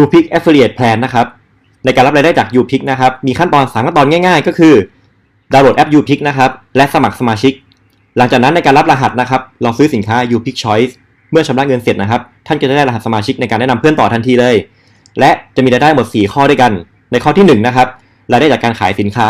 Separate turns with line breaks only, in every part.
UPick Affiliate Plan นะครับ ในการรับรายได้จาก UPick นะครับ มีขั้นตอน3ขั้นตอนง่ายๆ ก็คือดาวน์โหลดแอป UPick นะครับ และสมัครสมาชิก หลังจากนั้นในการรับรหัสนะครับ ลองซื้อสินค้า UPick Choice เมื่อชำระเงินเสร็จนะครับ ท่านก็จะได้รหัสสมาชิกในการแนะนำเพื่อนต่อทันทีเลย และจะมีรายได้หมด 4 ข้อด้วยกัน ในข้อที่1นะครับ รายได้จากการขายสินค้า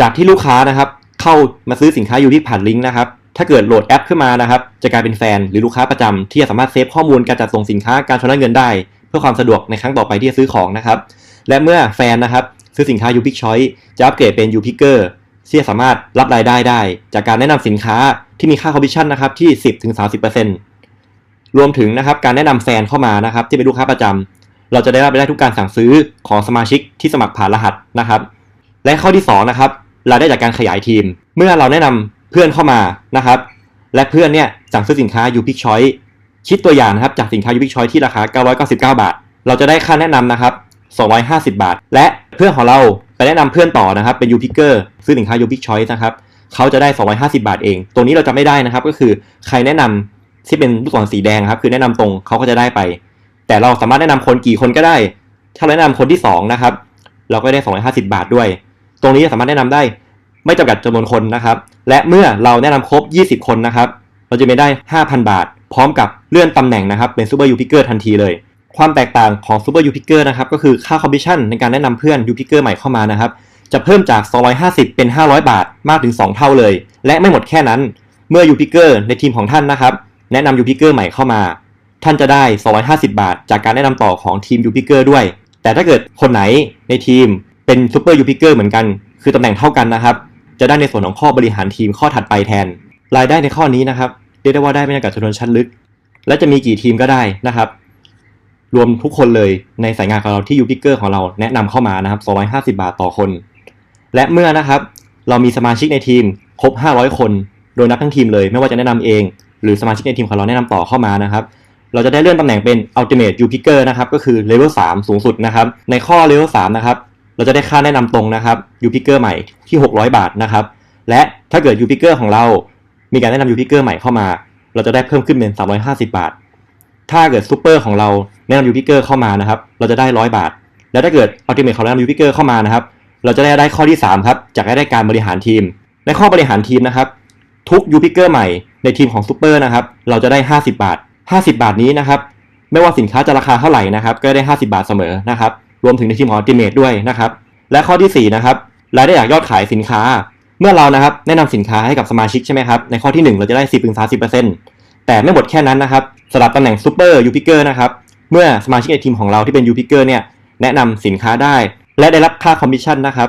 จากที่ลูกค้านะครับ เข้ามาซื้อสินค้า UPick ผ่านลิงก์นะครับ ถ้าเกิดโหลดแอปขึ้นมานะครับ จะกลายเป็นแฟนหรือลูกค้าประจำที่จะสามารถเซฟข้อมูลการจัดส่งสินค้าการชำระเงินได้ เพื่อความสะดวกในครั้งต่อไปที่จะซื้อของนะครับ และเมื่อแฟนนะครับซื้อสินค้า UPick Choice จะอัปเกรดเป็น UPicker ที่สามารถรับรายได้ได้ จากการแนะนำสินค้าที่มีค่าคอมมิชชั่นนะครับที่ 10-30%รวมถึงนะครับการแนะนำแฟนเข้ามานะครับที่เป็นลูกค้าประจำเราจะได้รับรายได้ทุกการสั่งซื้อของสมาชิกที่สมัครผ่านรหัสนะครับและข้อที่2นะครับรายได้จากการขยายทีม เมื่อเราแนะนำเพื่อนเข้ามานะครับและเพื่อนเนี่ยสั่งซื้อสินค้า UPick Choice คิดตัวอย่างนะครับจากสินค้า UPick Choice ที่ราคา 999 บาท เราจะได้ค่าแนะนำนะครับ 250 บาท และเพื่อนของเราไปแนะนำเพื่อนต่อนะครับเป็น UPicker ซื้อสินค้า UPick Choice นะครับเขาจะได้ 250 บาทเองตรงนี้เราจะไม่ได้นะครับ ก็คือใครแนะนำที่เป็นลูกศรสีแดงครับ คือแนะนำตรงเขาก็จะได้ไป แต่เราสามารถแนะนำคนกี่คนก็ได้ ถ้าแนะนำคนที่2นะครับ เราก็ได้ 250 บาทด้วย ตรงนี้สามารถแนะนำได้ ไม่จำกัดจำนวนคนนะครับ และเมื่อเราแนะนำครบ 20 คนนะครับ เราจะไม่ได้ 5,000 บาท พร้อมกับเลื่อนตำแหน่งนะครับเป็น Super UPicker ทันทีเลย ความแตกต่างของ Super UPicker นะครับก็คือค่าคอมมิชชั่นในการแนะนำเพื่อน UPicker ใหม่เข้ามานะครับจะเพิ่มจาก 250 เป็น 500 บาทมากถึง 2 เท่าเลย และไม่หมดแค่นั้นเมื่อ UPicker ในทีมของท่านนะครับแนะนำ UPicker ใหม่เข้ามา ท่านจะได้ 250 บาท จากการแนะนำต่อของทีม UPicker ด้วย แต่ถ้าเกิดคนไหนในทีมเป็น Super UPicker เหมือนกัน คือตำแหน่งเท่ากันนะครับ จะได้ในส่วนของข้อบริหารทีมข้อถัดไปแทน รายได้ในข้อนี้นะครับ เรียกได้ว่าได้ไม่จำกัดจำนวนชั้นลึก และจะมีกี่ทีมก็ได้นะครับ รวมทุกคนเลยในสายงานของเราที่ UPicker ของเราแนะนำเข้ามานะครับ 250 บาทต่อคน และเมื่อนะครับ เรามีสมาชิกในทีมครบ 500 คน โดยนับทั้งทีมเลย ไม่ว่าจะแนะนำเอง หรือสมาชิกในทีมของเราแนะนำต่อเข้ามานะครับเราจะได้เลื่อนตำแหน่งเป็น Ultimate UPicker นะครับ ก็คือ Level 3สูงสุดนะครับ ในข้อ Level 3นะครับ เราจะได้ค่าแนะนำตรงนะครับ UPicker ใหม่ที่ 600 บาทนะครับ และถ้าเกิด UPicker ของเรา มีการแนะนำ UPicker ใหม่เข้ามา เราจะได้เพิ่มขึ้นเป็น350 บาท ถ้าเกิด Super ของเราแนะนำ UPicker เข้ามานะครับ เราจะได้ 100 บาท แล้วถ้าเกิด Ultimate ของเราแนะนำ UPicker เข้ามานะครับ เราจะได้ได้ข้อที่ 3 ครับ จากได้การบริหารทีม ในข้อบริหารทีมนะครับ ทุก UPicker ใหม่ในทีมของ Super นะครับ เราจะได้ 50 บาท 50 บาทนี้นะครับ ไม่ว่าสินค้าจะราคาเท่าไหร่นะครับ ก็ได้ 50 บาทเสมอนะครับ รวมถึงในทีมของ Ultimate ด้วยนะครับ และข้อที่4นะครับ รายได้จากยอดขายสินค้า เมื่อเรานะครับแนะนำสินค้าให้กับสมาชิกใช่ไหมครับในข้อที่ 1 เราจะได้ 10-30%แต่ไม่หมดแค่นั้นนะครับสำหรับตำแหน่ง Super UPicker นะครับเมื่อสมาชิกในทีมของเราที่เป็น UPicker เนี่ยแนะนำสินค้าได้ และได้รับค่าคอมมิชชั่นนะครับ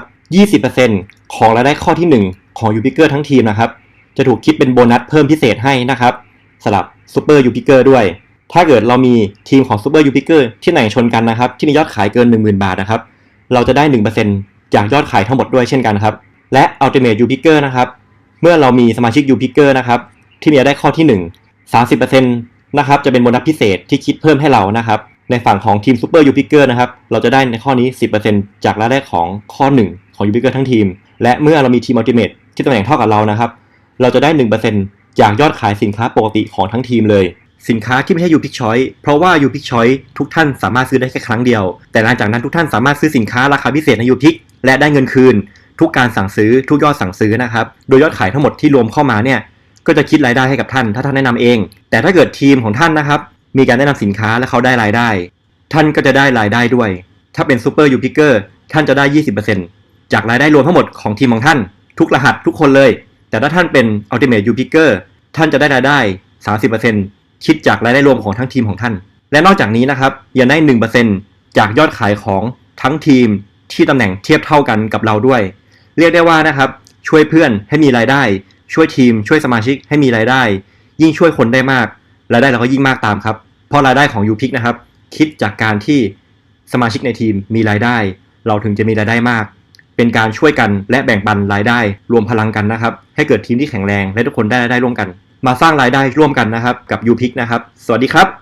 20%ของรายได้ข้อที่ 1 ของ UPicker ทั้งทีมนะครับจะถูกคิดเป็นโบนัสเพิ่มพิเศษให้นะครับสำหรับ Super UPicker ด้วย ถ้าเกิดเรามีทีมของ Super UPicker ที่ไหนชนกันนะครับที่มียอดขายเกิน 10,000 บาทนะครับเราจะได้ 1%จากยอดขายทั้งหมดด้วยเช่นกันครับ และ Ultimate UPicker นะครับ เมื่อเรามีสมาชิก UPicker นะครับ ที่มีได้ข้อที่ 1 30%นะครับ จะเป็นโบนัสพิเศษที่คิดเพิ่มให้เรานะครับ ในฝั่งของทีม Super UPicker นะครับ เราจะได้ในข้อนี้ 10%จากรายได้ของข้อ 1 ของ UPicker ทั้งทีม และเมื่อเรามีทีม Ultimate ที่ตำแหน่งเท่ากับเรานะครับ เราจะได้ 1%จากยอดขายสินค้าปกติของทั้งทีมเลยสินค้าที่ไม่ใช่ UPick Choice เพราะว่า UPick Choice ทุกท่านสามารถซื้อได้แค่ครั้งเดียว แต่หลังจากนั้นทุกท่านสามารถซื้อสินค้าราคาพิเศษใน UPick และได้เงินคืน ทุกการสั่งซื้อทุกยอดสั่งซื้อนะครับ โดยยอดขายทั้งหมดที่รวมเข้ามาเนี่ยก็จะคิดรายได้ให้กับท่าน ถ้าท่านแนะนำเอง แต่ถ้าเกิดทีมของท่านนะครับ มีการแนะนำสินค้าและเขาได้รายได้ ท่านก็จะได้รายได้ด้วย ถ้าเป็น Super UPicker ท่านจะได้ 20%จากรายได้รวมทั้งหมดของทีมของท่าน ทุกรหัสทุกคนเลย แต่ถ้าท่านเป็น Ultimate UPicker ท่านจะได้รายได้ 30%คิดจากรายได้รวมของทั้งทีมของท่าน และนอกจากนี้นะครับยังได้ 1%จากยอดขายของทั้งทีมที่ตำแหน่งเทียบเท่ากันกับเราด้วย เรียกได้ว่านะครับ ช่วยเพื่อนให้มีรายได้ ช่วยทีม ช่วยสมาชิกให้มีรายได้ ยิ่งช่วยคนได้มากรายได้เราก็ยิ่งมากตามครับ เพราะรายได้ของ UPick นะครับ คิดจากการที่สมาชิกในทีมมีรายได้ เราถึงจะมีรายได้มาก เป็นการช่วยกันและแบ่งปันรายได้ รวมพลังกันนะครับ ให้เกิดทีมที่แข็งแรงและทุกคนได้รายได้ร่วมกัน มาสร้างรายได้ร่วมกันนะครับ กับ UPick นะครับ สวัสดีครับ